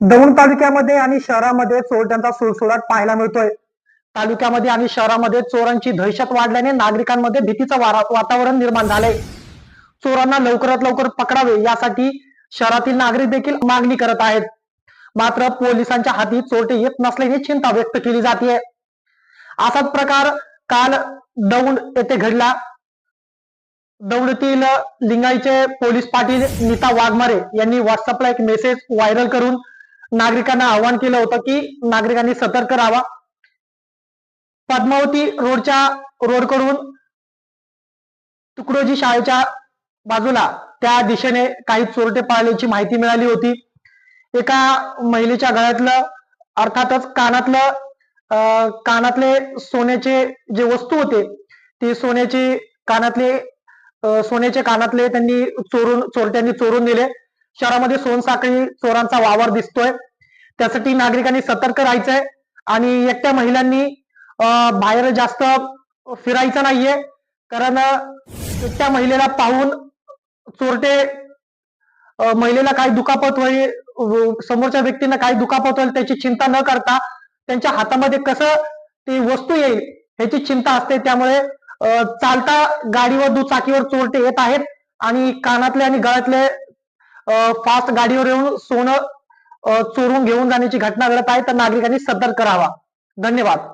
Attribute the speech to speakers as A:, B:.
A: दौंड तालुक्यामध्ये आणि शहरामध्ये चोरट्यांचा सुळसुळाट पाहायला मिळतोय. तालुक्यामध्ये आणि शहरामध्ये चोरांची दहशत वाढल्याने नागरिकांमध्ये भीतीचं वातावरण निर्माण झालंय. चोरांना लवकरात लवकर पकडावे यासाठी शहरातील नागरिक देखील मागणी करत आहेत. मात्र पोलिसांच्या हाती चोरटे येत नसल्याने चिंता व्यक्त केली जाते. असाच प्रकार काल दौंड येथे घडला. दौंडतील लिंगाईचे पोलीस पाटील नीता वाघमारे यांनी व्हॉट्सअपला एक मेसेज व्हायरल करून नागरिकांना आवाहन केलं होतं की नागरिकांनी सतर्क राहावा. पद्मावती रोडच्या रोडकडून तुकडोजी शाळेच्या बाजूला त्या दिशेने काही चोरटे पाळल्याची माहिती मिळाली होती. एका महिलेच्या गळ्यातलं अर्थातच कानातलं अं, कानातले सोन्याचे जे वस्तू होते ते सोन्याचे कानातले सोन्याचे कानातले त्यांनी चोरून चोरट्यांनी चोरून दिले शहरामध्ये सोनसाखळी चोरांचा वावर दिसतोय. त्यासाठी नागरिकांनी सतर्क राहायचंय आणि एकट्या महिलांनी बाहेर जास्त फिरायचं नाहीये. कारण एकट्या महिलेला पाहून चोरटे महिलेला काही दुखापत होईल समोरच्या व्यक्तींना काही दुखापत होईल त्याची चिंता न करता त्यांच्या हातामध्ये कसं ती वस्तू येईल ह्याची चिंता असते. त्यामुळे अं, चालता गाडीवर दुचाकीवर चोरटे येत आहेत आणि कानातले आणि गळ्यातले फास्ट गाडीवर येऊन सोनं चोरून घेऊन जाण्याची घटना घडत आहे तर नागरिकांनी सतर्क राहावा. धन्यवाद.